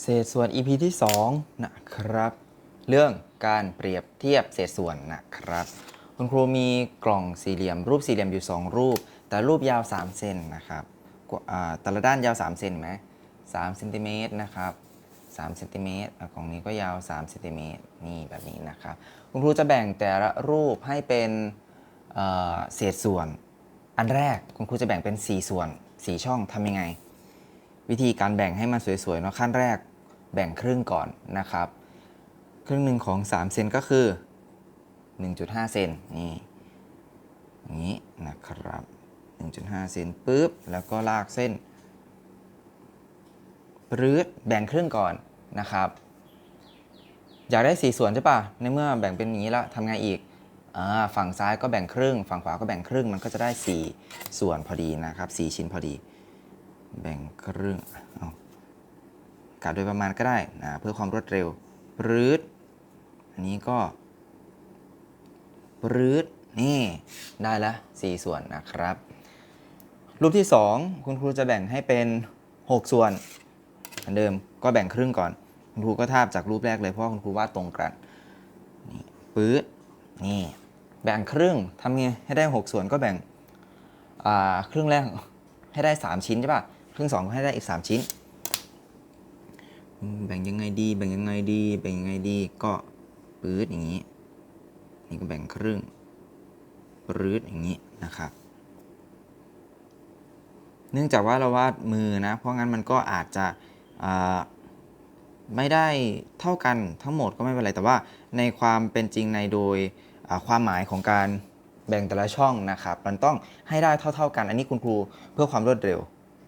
เศษส่วน EP ที่2นะครับ เรื่องการเปรียบเทียบเศษส่วนนะครับ คุณครูมีกล่องสี่เหลี่ยม รูปสี่เหลี่ยมอยู่ 2 รูป แต่รูปยาว 3 เซนนะครับแต่ละด้านยาว 3 เซนไหม3เซนติเมตรนะครับ3เซนติเมตรกล่องนี้ก็ยาว3เซนติเมตรนี่แบบนี้นะครับ คุณครูจะแบ่งแต่ละรูปให้เป็นเอ่อเศษส่วน อันแรกคุณครูจะแบ่งเป็น 4 ส่วน 4 ช่องทำยังไง วิธีการแบ่งให้มันสวยๆเนาะขั้นแรกแบ่งครึ่งก่อนนะครับ ครึ่งหนึ่งของ 3 เซนก็คือ 1.5 เซนนี่อย่างนี้นะครับ 1.5 เซนปุ๊บ แล้วก็ลากเส้นปรื๊ดแบ่งครึ่งก่อนนะครับ อยากได้สีส่วนใช่ปะในเมื่อแบ่งเป็นอย่างนี้แล้วทำไงอีกอฝั่งซ้ายก็แบ่งครึ่ง ฝั่งขวาก็แบ่งครึ่ง มันก็จะได้ 4 ส่วนพอดีนะครับ 4 ชิ้นพอดี แบ่งครึ่งเอากะโดยประมาณก็ได้นะเพื่อความรวดเร็วปรืดอันนี้ก็ปรืดนี่ได้ละ4ส่วนนะครับ รูปที่ 2 คุณครูจะแบ่งให้เป็น 6 ส่วนเหมือนเดิมก็แบ่งครึ่งก่อน คุณครูก็ทาบจากรูปแรกเลยเพราะคุณครูวาดตรงกันนี่ปื๊ดนี่แบ่งครึ่งทำไงให้ได้ 6 ส่วนก็แบ่งครึ่งแรกให้ได้ 3 ชิ้นใช่ป่ะ ครึ่งสองก็ให้ได้อีก 3 ชิ้น แบ่งยังไงดี แบ่งยังไงดี แบ่งยังไงดี ก็ปื๊ดอย่างนี้ นี่ก็แบ่งครึ่งปื๊ดอย่างนี้นะครับ เนื่องจากว่าเราวาดมือนะ เพราะงั้นมันก็อาจจะไม่ได้เท่ากันทั้งหมดก็ไม่เป็นไร แต่ว่าในความเป็นจริงในโดยความหมายของการแบ่งแต่ละช่องนะครับ มันต้องให้ได้เท่า ๆกัน อันนี้คุณครูเพื่อความรวดเร็ว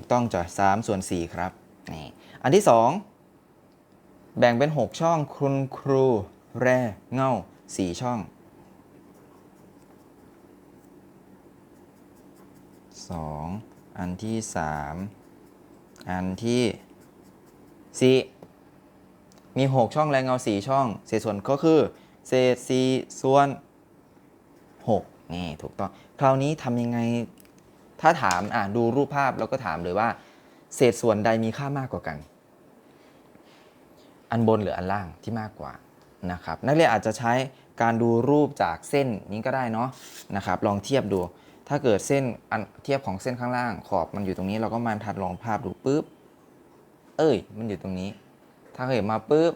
ถูกต้องจ้ะ3ส่วน 4 ครับนี่อันที่ 2 แบ่งเป็น 6 ช่องคุณครู แร่เงา4 ช่องสองอันที่สามอันที่สี่มีหกช่องแรงเงาสี่ช่อง เศษส่วนก็คือ เศษสี่ส่วนหกนี่ ถูกต้อง คราวนี้ทำยังไง ถ้าถามอะดูรูปภาพแล้วก็ถามเลยว่า เศษส่วนใดมีค่ามากกว่ากัน อันบนหรืออันล่างที่มากกว่านะครับ นักเรียนอาจจะใช้การดูรูปจากเส้นนี้ก็ได้เนาะนะครับ ลองเทียบดู ถ้าเกิดเส้นอันเทียบของเส้นข้างล่าง ขอบมันอยู่ตรงนี้เราก็มาทัดลองภาพดูปุ๊บ เอ้ย มันอยู่ตรงนี้ ถ้าเกิดมาปุ๊บ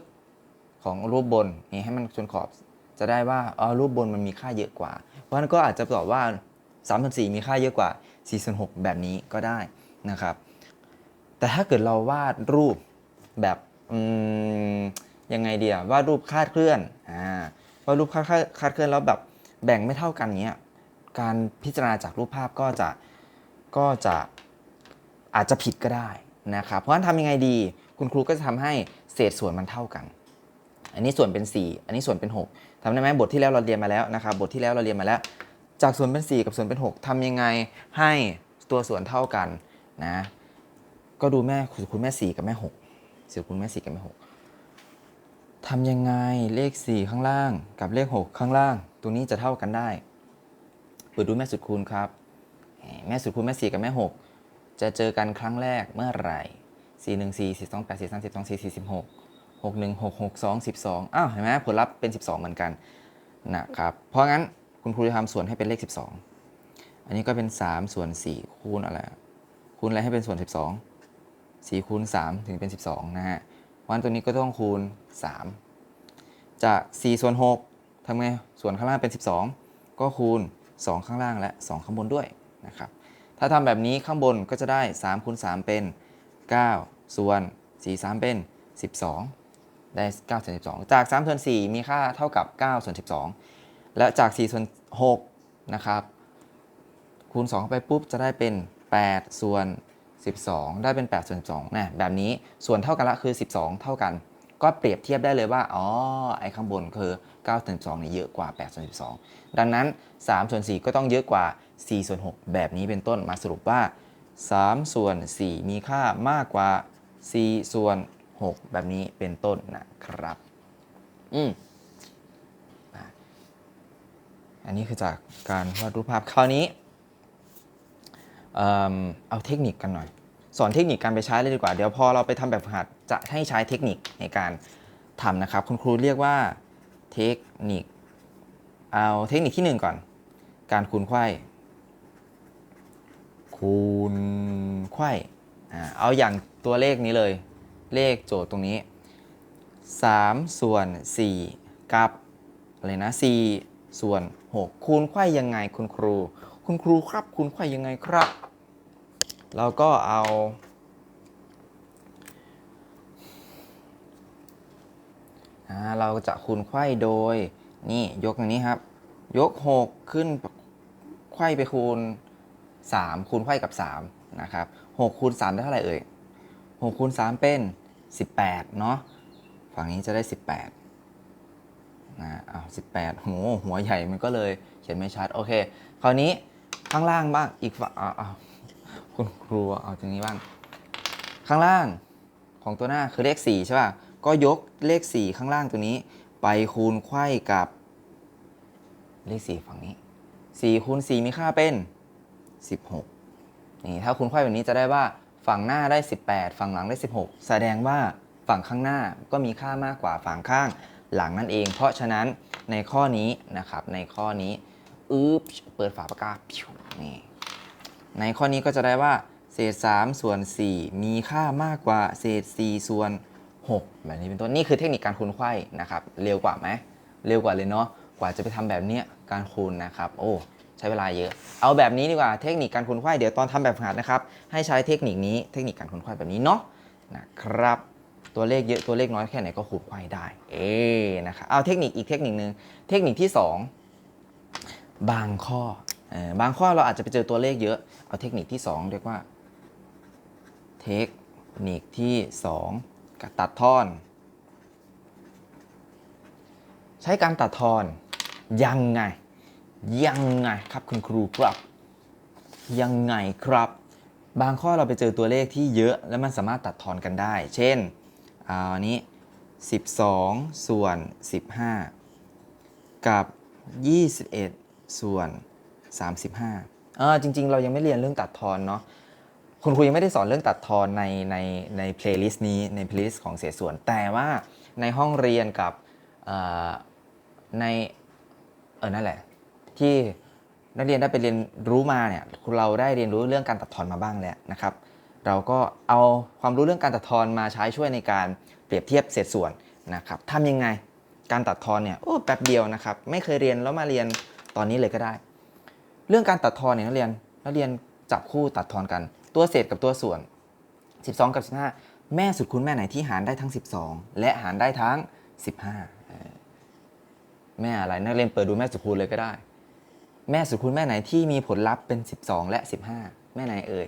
ของรูปบนนี่ให้มันชนขอบจะได้ว่าอ๋อรูปบนมันมีค่าเยอะกว่า เพราะฉะนั้นก็อาจจะตอบว่า3ามส่วนสมีค่าเยอะกว่า 4ส่วนหแบบนี้ก็ได้นะครับ แต่ถ้าเกิดเราวาดรูปแบบยังไงเดียววาดรูปคาดเคลื่อนอ่าวาดรูปคาดคาดเคลื่อนแล้วแบบแบ่งไม่เท่ากันเนี้ยการพิจารณาจากรูปภาพก็จะก็จะอาจจะผิดก็ได้นะครับ เพราะฉะนั้นทำยังไงดี คุณครูก็จะทำให้เศษส่วนมันเท่ากัน อันนี้ส่วนเป็น 4 อันนี้ส่วนเป็น 6ทำได้ไหมบทที่แล้วเราเรียนมาแล้วนะครับ บทที่แล้วเราเรียนมาแล้ว จากส่วนเป็น4กับส่วนเป็น6ทำยังไงให้ตัวส่วนเท่ากันนะ ก็ดูแม่คุณแม่ 4 กับแม่6ส่วนคุณแม่ 4 กับแม่ 6ทำยังไงเลข 4 ข้างล่าง กับเลข 6 ข้างล่าง ตัวนี้จะเท่ากันได้เปิดดูแม่สุดคูณครับ แม่สุดคูณแม่สี่กับแม่หกจะเจอกันครั้งแรกเมื่อไหร่สี่หนึ่งสี่สี่สองแปดสี่สามสิบสองสี่สี่สิบหกหกหนึ่งหกหกสองสิบสองอ้าว เห็นไหมผลลัพธ์เป็นสิบสองเหมือนกันนะครับ เพราะงั้น คุณครูจะทำส่วนให้เป็นเลขสิบสองอันนี้ก็เป็นสามส่วนสี่คูณอะไร คูณอะไรให้เป็นส่วนสิบสองสี่คูณสามถึงเป็นสิบสองนะฮะเพราะฉะนั้นตัวนี้ก็ต้องคูณสามจากสี่ส่วนหกทำไง ส่วนข้างล่างเป็น 12 ก็คูณ 2 ข้างล่างและ 2 ข้างบนด้วยนะครับ ถ้าทำแบบนี้ข้างบนก็จะได้ 3คูณ3เป็น 9 ส่วน 4 3 เป็น 12 ได้9ส่วน12 จาก3ส่วน4มีค่าเท่ากับ9ส่วน12 และจาก4ส่วน6นะครับคูณ2เข้าไปปุ๊บจะได้เป็น 8 ส่วน 12 ได้เป็น 8 ส่วน2นะแบบนี้ส่วนเท่ากันละคือ 12 เท่ากัน ก็เปรียบเทียบได้เลยว่า อ๋อ ไอ้ข้างบนคือ9ส่วน2เนี่ยเยอะกว่า8ส่วน12 ดังนั้น3ส่วน4ก็ต้องเยอะกว่า4ส่วน6แบบนี้เป็นต้นมาสรุปว่า3ส่วน4มีค่ามากกว่า4ส่วน6แบบนี้เป็นต้นนะครับ อืม อันนี้คือจากการวาดรูปภาพคราวนี้เอาเทคนิคกันหน่อย สอนเทคนิคการไปใช้เลยดีกว่า เดี๋ยวพอเราไปทำแบบฝึกหัดจะให้ใช้เทคนิคในการทำนะครับ คุณครูเรียกว่าเทคนิค เอาเทคนิคที่หนึ่งก่อน การคูณไขว้คูณไขว้อ่เอาอย่างตัวเลขนี้เลย เลขโจทย์ตรงนี้ 3 ส่วน 4 กับอะไรนะ4 ส่วน 6 คูณไขว้ยังไงคุณครู คุณครูครับคูณไขว้ยังไงครับ เราก็เอา เราจะคูณไขว้โดย นี่ยกอย่างนี้ครับ ยก 6 ขึ้นไขว้ไปคูณ 3 คูณไขว้กับ 3 นะครับ6คูณ3ได้เท่าไหร่เอ่ย6คูณ3เป็น 18 เนาะฝั่งนี้จะได้ 18 นะอ้าว18โหหัวใหญ่มันก็เลยเขียนไม่ชัด โอเค คราวนี้ข้างล่างบ้างอีกฝั่งอ้าวอ้าคุณครูเอาตรงนี้บ้าง ข้างล่างของตัวหน้าคือเลข4ใช่ป่ะ ก็ยกเลข 4 ข้างล่างตัวนี้ ไปคูณไขว้กับ เลข 4 ฝั่งนี้4คูณ4มีค่าเป็น 16 นี่ถ้าคูณไขว้แบบนี้จะได้ว่าฝั่งหน้าได้ 18 ฝั่งหลังได้ 16 แสดงว่าฝั่งข้างหน้าก็มีค่ามากกว่าฝั่งข้าง หลังนั่นเอง เพราะฉะนั้นในข้อนี้นะครับในข้อนี้อึ๊บเปิดฝาปากกาพิวนี่ในข้อนี้ก็จะได้ว่าเศษ 3 ส่วน 4 มีค่ามากกว่าเศษ 4 ส่วน 6 แบบนี้เป็นต้นนี่คือเทคนิคการคูณไขว้นะครับ เร็วกว่าไหมเร็วกว่าเลยเนาะกว่าจะไปทำแบบเนี้ยการคูณนะครับ โอ้ใช้เวลาเยอะ เอาแบบนี้ดีกว่าเทคนิคการคูณไขว้เดี๋ยวตอนทำแบบฝึกหัดนะครับ ให้ใช้เทคนิคนี้เทคนิคการคูณไขว้แบบนี้เนาะนะครับ ตัวเลขเยอะตัวเลขน้อยแค่ไหนก็คูณไขว้ได้ เอ๊นะครับเอาเทคนิคอีกเทคนิคนึงเทคนิคที่ 2 บางข้อบางข้อเราอาจจะไปเจอตัวเลขเยอะ เอาเทคนิคที่ 2 เรียกว่า เทคนิคที่ 2กับตัดทอน ใช้การตัดทอนยังไง ยังไงครับคุณครูครับ ยังไงครับ บางข้อเราไปเจอตัวเลขที่เยอะ แล้วมันสามารถตัดทอนกันได้ เช่น อาอันนี้ 12 ส่วน 15 กับ 21 ส่วน 35เออจริง ๆ เรายังไม่เรียนเรื่องตัดทอนเนาะคุณครูยังไม่ได้สอนเรื่องตัดทอนในในในเพลย์ลิสต์นี้ในเพลย์ลิสต์ของเศษส่วน แต่ว่าในห้องเรียนกับในเออนั่นแหละ ที่นักเรียนได้ไปเรียนรู้มาเนี่ยเราได้เรียนรู้เรื่องการตัดทอนมาบ้างแล้วนะครับ เราก็เอาความรู้เรื่องการตัดทอนมาใช้ช่วยในการเปรียบเทียบเศษส่วนนะครับทำยังไงการตัดทอนเนี่ยโอ้แป๊บเดียวนะครับ ไม่เคยเรียนแล้วมาเรียนตอนนี้เลยก็ได้ เรื่องการตัดทอนเนี่ยนักเรียนนักเรียนจับคู่ตัดทอนกัน ตัวเศษกับตัวส่วน 12 กับ 15 แม่สุดคูณแม่ไหนที่หารได้ทั้ง 12 และหารได้ทั้ง 15 แม่อะไรนักเรียนเปิดดูแม่สุดคูณเลยก็ได้ แม่สุดคูณแม่ไหนที่มีผลลัพธ์เป็น 12 และ 15 แม่ไหนเอ่ย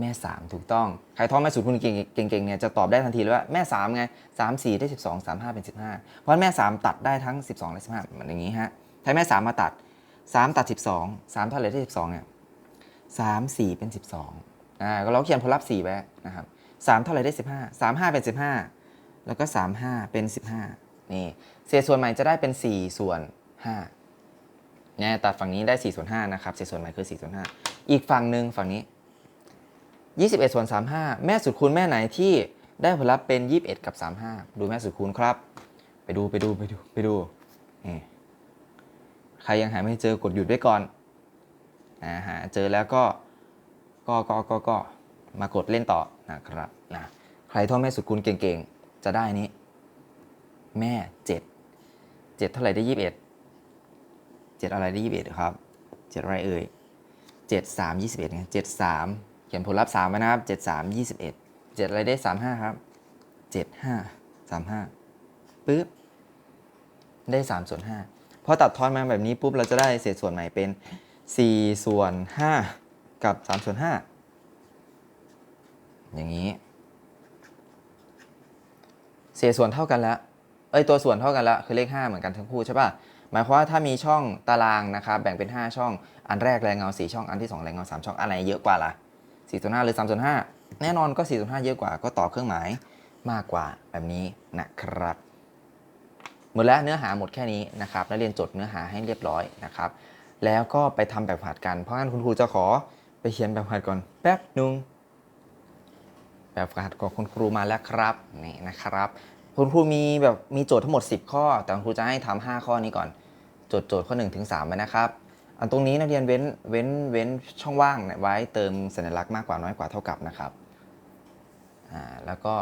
แม่ 3 ถูกต้อง ใครท่องแม่สุดคูณเก่งๆเนี่ยจะตอบได้ทันทีเลยว่าแม่ 3 ไง 3 4 ได้ 12 3 5 เป็น 15 เพราะแม่ 3 ตัดได้ทั้ง 12 และ 15เหมือนอย่างนี้ฮะถ้าแม่ 3 มาตัด 3 ตัด 12 3เท่าไหร่ได้ 12เนี่ย3 4 เป็น 12อ่าก็เราเขียนผลลัพธ์4ไว้นะครับ3เท่าไหร่ได้ 15 3 5 เป็น 15 แล้วก็ 3 5 เป็น 15 นี่เศษส่วนใหม่จะได้เป็น 4 ส่วน5เนี่ยตัดฝั่งนี้ได้ 4 ส่วน5นะครับเศษส่วนใหม่คือ 4 ส่วน5อีกฝั่งหนึ่งฝั่งนี้ 21 ส่วน 35 แม่สุดคูณแม่ไหนที่ได้ผลลัพธ์เป็น 21 กับ 35 ดูแม่สุดคูณครับ ไปดูไปดูไปดูไปดูนี่ใครยังหาไม่เจอกดหยุดไว้ก่อนอ่าหาเจอแล้วก็ก็ก็ก็ก็มากดเล่นต่อนะครับนะใครท่องแม่สุดคูณเก่งๆ จะได้นี้แม่ 7 7 เท่าไหร่ได้ 21 7 อะไรได้ 21 ครับ 7 อะไรเอ่ย 7 3 21ไง7 3 เขียนผลลัพธ์3ไว้นะครับ 7 3 21 7 อะไรได้ 35 ครับ 7 5 35ปึ๊บ ได้3ส่วน5พอตัดทอนมาแบบนี้ปุ๊บ เราจะได้เศษส่วนใหม่เป็น 4 ส่วน 5 กับ 3 ส่วน 5 อย่างนี้ เศษส่วนเท่ากันแล้ว เอ้ย ตัวส่วนเท่ากันแล้วคือเลข 5 เหมือนกันทั้งคู่ใช่ป่ะหมายความว่าถ้ามีช่องตารางนะครับแบ่งเป็น 5 ช่อง อันแรกแรงเงา 4 ช่อง อันที่ 2 แรงเงา 3 ช่อง อันไหนเยอะกว่าล่ะ 4สน5หรือ3สน5แน่นอนก็4สน5เยอะกว่าก็ต่อเครื่องหมายมากกว่าแบบนี้นะครับ หมดแล้วเนื้อหาหมดแค่นี้นะครับนักเรียนจดเนื้อหาให้เรียบร้อยนะครับ แล้วก็ไปทำแบบฝึกหัดกัน เพราะงั้นคุณครูจะขอไปเขียนแบบฝึกหัดก่อนแป๊บหนึงแบบฝึกหัดของคุณครูมาแล้วครับนี่นะครับคุณครูมีแบบมีโจทย์ทั้งหมด 10 ข้อ แต่คุณครูจะให้ทำ5ข้อนี้ก่อน โจดโจทย์ข้อ1ถึง3ไว้นะครับ อันตรงนี้นักเรียนเว้นเว้นเว้นช่องว่างเนี่ยไว้เติมสัญลักษณ์มากกว่าน้อยกว่าเท่ากับนะครับอ่าแล้วก็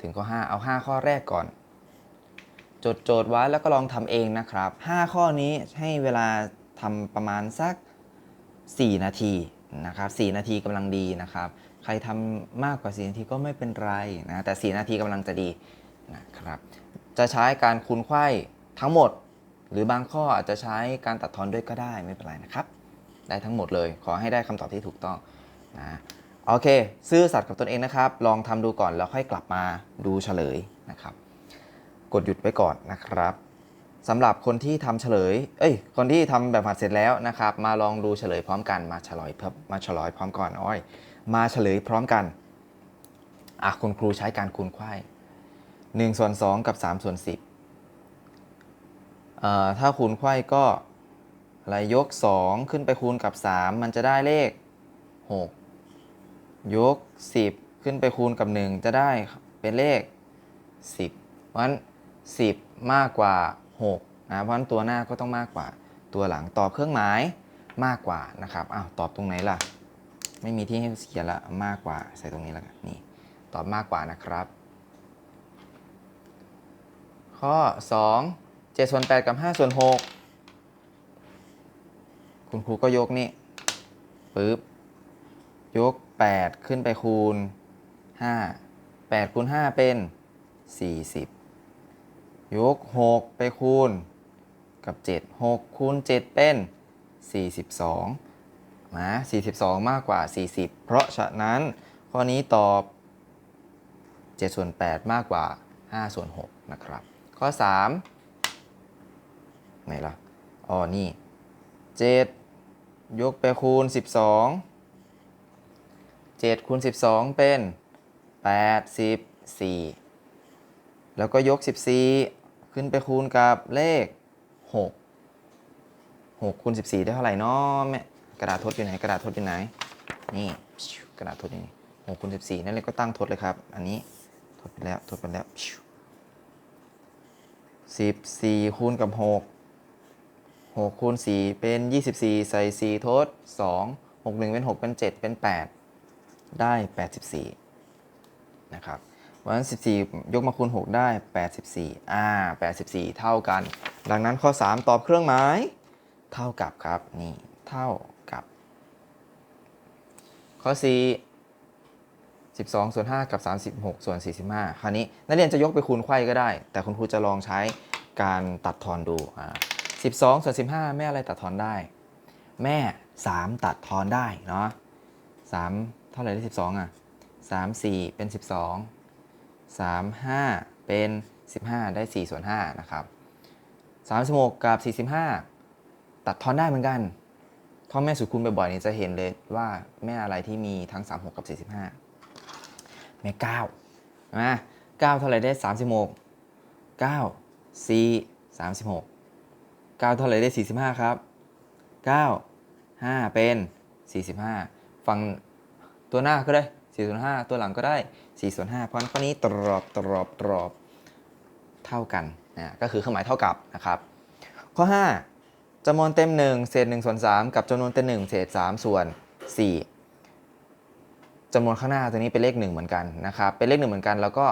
ถึงข้อ 5 เอา 5 ข้อแรกก่อน จดโจทย์ไว้แล้วก็ลองทำเองนะครับ 5 ข้อนี้ให้เวลาทำประมาณสัก 4 นาทีนะครับ4นาทีกำลังดีนะครับ ใครทำมากกว่า 4 นาทีก็ไม่เป็นไรนะแต่ 4 นาทีกำลังจะดีนะครับ จะใช้การคูณไข้ทั้งหมด หรือบางข้ออาจจะใช้การตัดทอนด้วยก็ได้ไม่เป็นไรนะครับ ได้ทั้งหมดเลย ขอให้ได้คำตอบที่ถูกต้องนะโอเค ซื่อสัตย์กับตนเองนะครับ ลองทำดูก่อนแล้วค่อยกลับมาดูเฉลยนะครับ กดหยุดไว้ก่อนนะครับสำหรับคนที่ทำเฉลย เอ้ย คนที่ทำแบบผัดเสร็จแล้วนะครับ มาลองดูเฉลยพร้อมกันมาเฉลยเพิ่มมาเฉลยพร้อมก่อนอ้อย มาเฉลยพร้อมกันอะคุณครูใช้การคูณไขว้1ส่วน2กับ3ส่วน10 ถ้าคูณไขว้ก็อะไรยก 2 ขึ้นไปคูณกับ 3 มันจะได้เลข 6 ยก 10 ขึ้นไปคูณกับ 1 จะได้เป็นเลข 10 เพราะฉะนั้น 10 มากกว่า 6 นะ เพราะฉะนั้นตัวหน้าก็ต้องมากกว่าตัวหลังตอบเครื่องหมายมากกว่านะครับ อ้าวตอบตรงไหนล่ะ ไม่มีที่ให้เขียนละมากกว่าใส่ตรงนี้แล้วกันนี่ตอบมากกว่านะครับ ข้อ 2 7ส่วน8กับ5ส่วน6คุณครูก็ยกนี่ปึ๊บยก 8 ขึ้นไปคูณ 5 8คูณ5เป็น 40 ยก 6 ไปคูณกับ 7 6คูณ7เป็น 42นะ42 มากกว่า 40 เพราะฉะนั้นข้อนี้ตอบ 7 ส่วน 8 มากกว่า 5 ส่วน 6 นะครับ ข้อ 3 ไหนล่ะอ๋อนี่7ยกไปคูณ12 7คูณ12เป็น84แล้วก็ยก14ขึ้นไปคูณกับเลข6 6คูณ14ได้เท่าไหร่นาะแม่กระดาษทดอยู่ไหนกระดาษทดอยู่ไหนนี่กระดาษทดอยู่นี่6คูณ14นั่นเลยก็ตั้งทดเลยครับ อันนี้ทดไปแล้วทดไปแล้ว14คูณกับ6 6คูณ4เป็น 24 ใส่4ทด 2 6 1 เป็น 6 เป็น 7 เป็น 8 ได้ 84 นะครับวันนั้น14 ยกมาคูณ 6 ได้ 84 อ่า 84 เท่ากัน ดังนั้นข้อ 3 ตอบเครื่องหมาย เท่ากับครับ นี่ เท่ากับ ข้อ 4 12 ส่วน 5 กับ 36 ส่วน 45 คราวนี้ นักเรียนจะยกไปคูณไขว้ก็ได้ แต่คุณครูจะลองใช้การตัดทอนดู อ่า 12 ส่วน 15 แม่อะไรตัดทอนได้ แม่ 3 ตัดทอนได้เนาะ3เท่าไหร่ได้ 12 อะ 3 4 เป็น 12 3 5 เป็น 15 ได้ 4 ส่วน 5 นะครับ 36 กับ 45 ตัดทอนได้เหมือนกันท่อแม่สุดคูณบ่อยๆนี่จะเห็นเลยว่าแม่อะไรที่มีทั้ง 36 กับ 45 แม่9นะ9เท่าไหร่ได้ 36 9 4 36 9 เท่าไรได้ 45 ครับ 9 5 เป็น 45ฟังตัวหน้าก็ได้ 4 ส่วน 5 ตัวหลังก็ได้ 4 ส่วน 5 เพราะนั้นข้อนี้ตรอบตรอบตรอบเท่ากันนะก็คือเครื่องหมายเท่ากับนะครับ ข้อ 5จำนวนเต็ม 1 เศษ1ส่วน3 กับจำนวนเต็ม 1 เศษ3ส่วน 4จำนวนข้างหน้าตัวนี้เป็นเลข 1 เหมือนกันนะครับ เป็นเลข 1 เหมือนกัน แล้วก็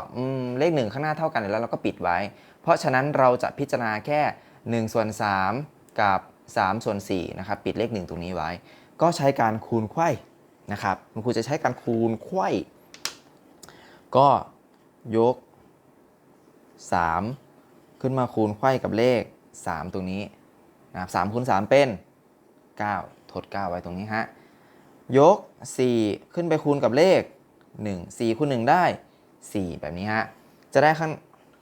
เลข 1 ข้างหน้าเท่ากันแล้วเราก็ปิดไว้ เพราะฉะนั้นเราจะพิจารณาแค่ 1ส่วน3กับ 3 ส่วน4นะครับปิดเลข 1 ตรงนี้ไว้ ก็ใช้การคูณไข้นะครับคุณครูจะใช้การคูณไขว้ก็ยก 3 ขึ้นมาคูณไขว้กับเลข 3 ตรงนี้นะครับ3คูณ3เป็น 9 ทด 9 ไว้ตรงนี้ฮะยก 4 ขึ้นไปคูณกับเลข 1 4คูณ1ได้ 4 แบบนี้ฮะจะได้ข้าง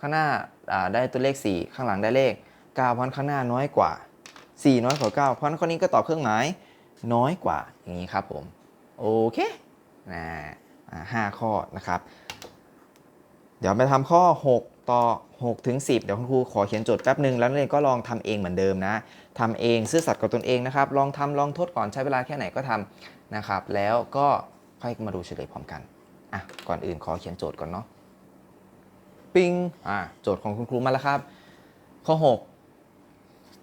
ข้างหน้าอ่าได้ตัวเลข 4 ข้างหลังได้เลข 9 เพราะฉะนั้นข้างหน้าน้อยกว่า 4 น้อยกว่า 9 เพราะนั้นข้อนี้ก็ตอบเครื่องหมายน้อยกว่าอย่างนี้ครับผมโอเคนะห้าข้อนะครับ เดี๋ยวไปทำข้อ 6 ต่อ6ถึง10 เดี๋ยวคุณครูขอเขียนโจทย์แป๊บหนึ่งแล้วนักเรียนก็ลองทำเองเหมือนเดิมนะทำเองซื่อสัตย์กับตนเองนะครับ ลองทำลองทดก่อนใช้เวลาแค่ไหนก็ทำนะครับ แล้วก็ค่อยมาดูเฉลยพร้อมกันอะก่อนอื่นขอเขียนโจทย์ก่อนเนาะปิ้งอะโจทย์ของคุณครูมาแล้วครับ ข้อ 6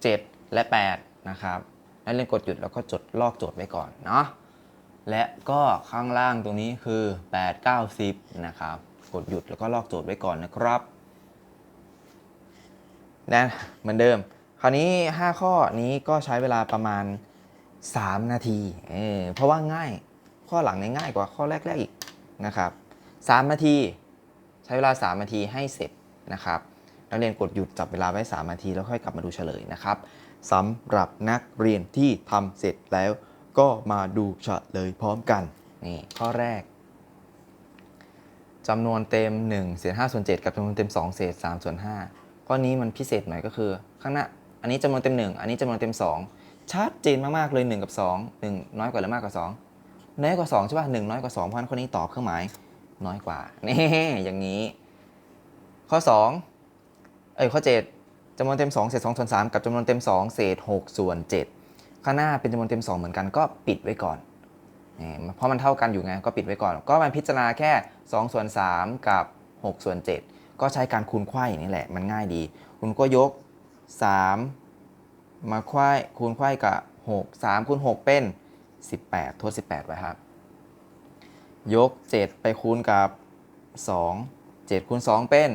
7 และ 8 นะครับนักเรียนกดหยุดแล้วก็จดลอกโจทย์ไว้ก่อนเนาะและก็ข้างล่างตรงนี้คือ 8 9 10 นะครับ กดหยุดแล้วก็ลอกโจทย์ไว้ก่อนนะครับนะเหมือนเดิม คราวนี้ 5 ข้อนี้ก็ใช้เวลาประมาณ 3 นาทีเออเพราะว่าง่ายข้อหลังเนี่ยง่ายกว่าข้อแรกๆอีกนะครับ 3 นาที ใช้เวลา 3 นาทีให้เสร็จนะครับ นักเรียนกดหยุดจับเวลาไว้ 3 นาที แล้วค่อยกลับมาดูเฉลยนะครับสำหรับนักเรียนที่ทำเสร็จแล้วก็มาดูเฉลยพร้อมกันนี่ข้อแรกจำนวนเต็ม1เศษ5ส่วน7กับจำนวนเต็ม2เศษ3ส่วน5ข้อนี้มันพิเศษหน่อยก็คือ ข้างหน้าอันนี้จำนวนเต็ม 1 อันนี้จำนวนเต็ม 2 ชัดเจนมากๆเลย 1 กับ 2 1 น้อยกว่าหรือมากกว่า 2 น้อยกว่า2ใช่ป่ะ1น้อยกว่า2เพราะฉะนั้นข้อนี้ตอบเครื่องหมายน้อยกว่านี่อย่างนี้ ข้อ 2 เอ้ยข้อ 7จำนวนเต็ม 2 เศษ2ส่วน3กับจำนวนเต็ม 2 เศษ6ส่วน7ข้างหน้าเป็นจำนวนเต็ม 2 เหมือนกันก็ปิดไว้ก่อนนี่เพราะมันเท่ากันอยู่ไงก็ปิดไว้ก่อน ก็มาพิจารณาแค่ 2 ส่วน 3 กับ 6 ส่วน 7 ก็ใช้การคูณไขว้นี่แหละ มันง่ายดี คุณก็ยก 3 มาไขว้คูณไขว้กับ 6 3คูณ6เป็น 18ทด18 ไว้ครับ ยก 7 ไปคูณกับ 2 7คูณ2เป็น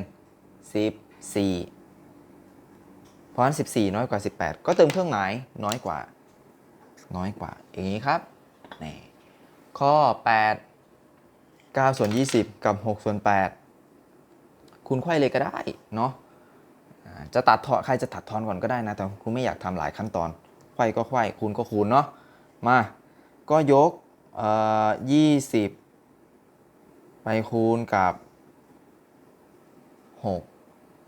14 เพราะฉะนั้น14 น้อยกว่า 18 ก็เติมเครื่องหมายน้อยกว่า น้อยกว่า อย่างนี้ครับนี่ข้อ 8 9ส่วน20 กับ6ส่วน8คุณไขว้เลยก็ได้เนาะจะตัดทอนใครจะตัดทอนก่อนก็ได้นะ แต่คุณไม่อยากทำหลายขั้นตอนไขว้ก็ไขว้คูณก็คูณเนาะมา ก็ยกเอ่อ20ไปคูณกับ6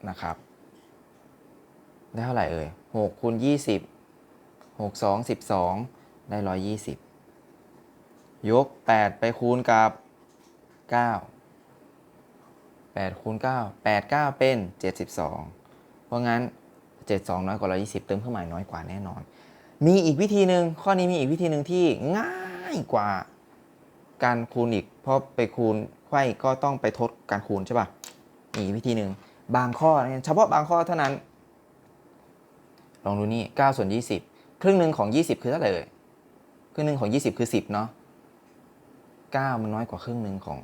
นะครับ ได้เท่าไหร่เอ่ย6คูณ20 6 2 12ได้120ยก8ไปคูณกับ9 8คูณ9 8 9เป็น72เพราะงั้น72น้อยกว่า120เติมเครื่องหมายน้อยกว่าแน่นอน มีอีกวิธีหนึ่งข้อนี้มีอีกวิธีหนึ่งที่ง่ายกว่าการคูณอีก เพราะไปคูณไขว้ก็ต้องไปทดการคูณใช่ป่ะมีอีกวิธีหนึ่ง บางข้อเนี่ยเฉพาะบางข้อเท่านั้น ลองดูนี่9ส่วน 20 ครึ่งหนึ่งของ 20 คือเท่าไหร่เอ่ยครึ่งหนึ่งของ 20 คือ 10 เนาะ9มันน้อยกว่าครึ่งหนึ่งของ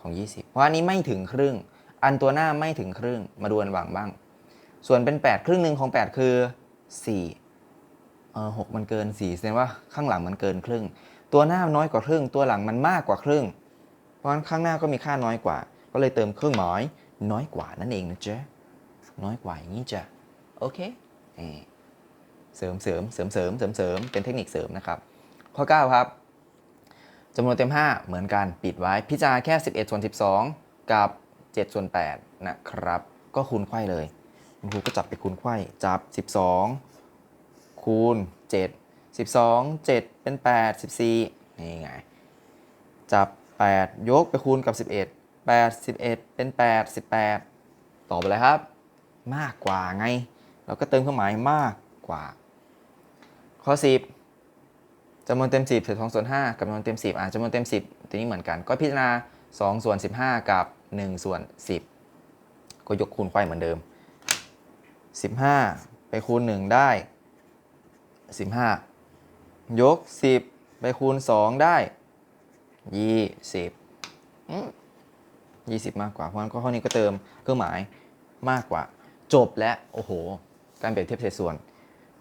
ของ 20 เพราะอันนี้ไม่ถึงครึ่ง อันตัวหน้าไม่ถึงครึ่ง มาดูอันหวังบ้าง ส่วนเป็น 8 ครึ่งหนึ่งของ 8 คือ 4 เออ6มันเกิน 4 แสดงว่าข้างหลังมันเกินครึ่ง ตัวหน้าน้อยกว่าครึ่ง ตัวหลังมันมากกว่าครึ่ง เพราะฉะนั้นข้างหน้าก็มีค่าน้อยกว่า ก็เลยเติมเครื่องหมาย น้อยกว่านั่นเองนะจ๊ะน้อยกว่าอย่างนี้จ้ะโอเคเสริมเสริมเสริมเสริมเสริมเสริมเป็นเทคนิคเสริมนะครับ ข้อ 9 ครับจำนวนเต็ม 5 เหมือนกันปิดไว้พิจารณาแค่ 11ส่วน12 กับ7ส่วน8นะครับ ก็คูณไขว้เลยคุณครูก็จับไปคูณไขว้จับ 12 คูณ 7 12 7 เป็น 8 14 นี่ไง จับ 8 ยกไปคูณกับ 11 81 เป็น8 18ตอบไปเลยครับ มากกว่าไง เราก็เติมเครื่องหมายมากกว่า ข้อ 10จำนวนเต็ม 10เศษ2ส่วน5กับจำนวนเต็ม 10อะจำนวนเต็ม 10 ตัวนี้เหมือนกัน ก็พิจารณา 2 ส่วน 15 กับ 1 ส่วน 10 ก็ยกคูณไขว้เหมือนเดิม 15 ไปคูณ 1 ได้ 15 ยก 10 ไปคูณ 2 ได้ 20อืม 20 มากกว่า เพราะฉะนั้นข้อนี้ก็เติมเครื่องหมายมากกว่า จบและโอ้โห การเปรียบเทียบเศษส่วน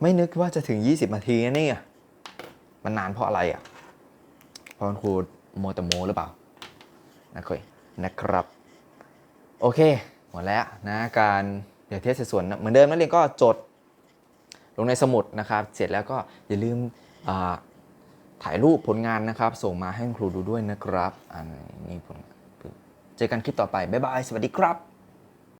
ไม่นึกว่าจะถึง 20 นาทีนะเนี่ยมันนานเพราะอะไรอะ เพราะครูโมตโมหรือเปล่านะคุยนะครับ โอเค หมดแล้วนะการเปรียบเทียบเศษส่วน เหมือนเดิมนักเรียนก็จดลงในสมุดนะครับ เสร็จแล้วก็อย่าลืมถ่ายรูปผลงานนะครับ ส่งมาให้ครูดูด้วยนะครับ อันนี้ผล เจอกันคลิปต่อไป บ๊ายบาย สวัสดีครับ